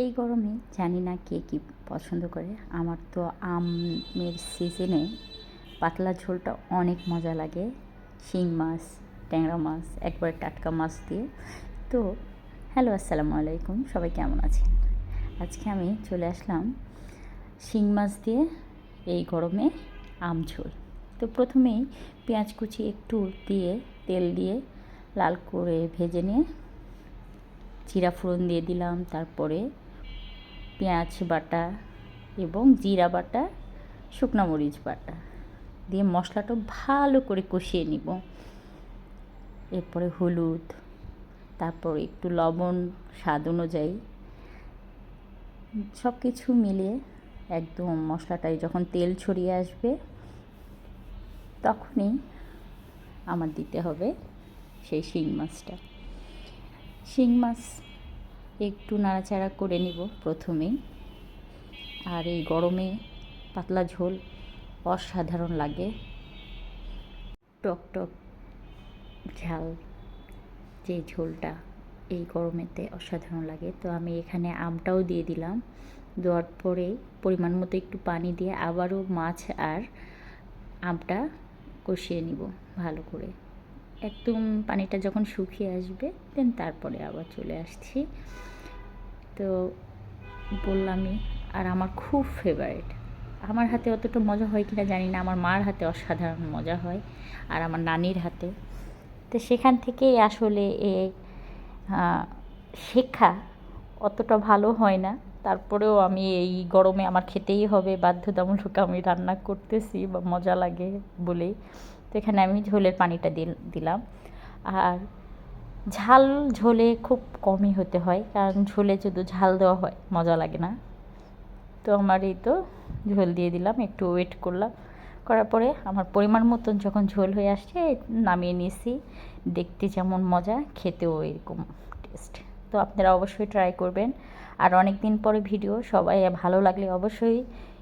এই গরমে জানি না কে কী পছন্দ করে। আমার তো আমের সিজনে পাতলা ঝোলটা অনেক মজা লাগে। শিং মাছ, ট্যাংরা মাছ, একবারে টাটকা মাছ দিয়ে। তো, হ্যালো, আসসালামু আলাইকুম, সবাই কেমন আছেন? আজকে আমি চলে আসলাম শিং মাছ দিয়ে এই গরমে আম ঝোল। তো প্রথমেই পেঁয়াজ কুচি একটু দিয়ে, তেল দিয়ে লাল করে ভেজে নিয়ে, জিরা ফোড়ন দিয়ে দিলাম, তারপরে পেঁয়াজ বাটা এবং জিরা বাটা, শুকনো মরিচ বাটা দিয়ে মশলাটা ভালো করে কষিয়ে নিব। এরপরে হলুদ, তারপর একটু লবণ, স্বাদ অনুযায়ী সব কিছু মিলিয়ে একদম মশলাটায় যখন তেল ছড়িয়ে আসবে তখনই আমার দিতে হবে সেই শিং মাছটা। শিং মাছ একটু নাড়াচাড়া করে নিব প্রথমেই আর এই গরমে পাতলা ঝোল অসাধারণ লাগে। টক টক ঝাল যে ঝোলটা এই গরমেতে অসাধারণ লাগে। তো আমি এখানে আমটাও দিয়ে দিলাম। দেওয়ার পরে পরিমাণ মতো একটু পানি দিয়ে আবারও মাছ আর আমটা কষিয়ে নিব ভালো করে। একদম পানিটা যখন শুকিয়ে আসবে, দেন তারপরে আবার চলে আসছি। তো বললামই, আর আমার খুব ফেভারিট আমার হাতে অতটা মজা হয় কিনা জানি না, আমার মার হাতে অসাধারণ মজা হয়, আর আমার নানির হাতে। তো সেখান থেকেই আসলে এ শেখা অতটা ভালো হয় না। তারপরেও আমি এই গরমে আমার খেতেই হবে, বাধ্যতামূলক আমি রান্না করতেছি, বা মজা লাগে বলেই। তো এখানে আমি ঝোলের পানিটা দিলাম। আর ঝাল ঝোলে খুব কমই হতে হয়, কারণ ঝোলে শুধু ঝাল দেওয়া হয়, মজা লাগে না। তো আমার এই তো ঝোল দিয়ে দিলাম, একটু ওয়েট করলাম। করার পরে আমার পরিমাণ মতন যখন ঝোল হয়ে আসছে, নামিয়ে নিয়েছি। দেখতে যেমন মজা, খেতেও এরকম টেস্ট তো আপনারা অবশ্যই ট্রাই করবেন। আর অনেক দিন পরে ভিডিও সবাই ভালো লাগলে অবশ্যই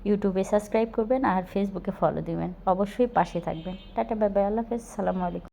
ইউটিউবে সাবস্ক্রাইব করবেন আর ফেসবুকে ফলো দিবেন। অবশ্যই পাশে থাকবেন। টাটা বাই আল্লাহ হাফেজ, সালামু আলাইকুম।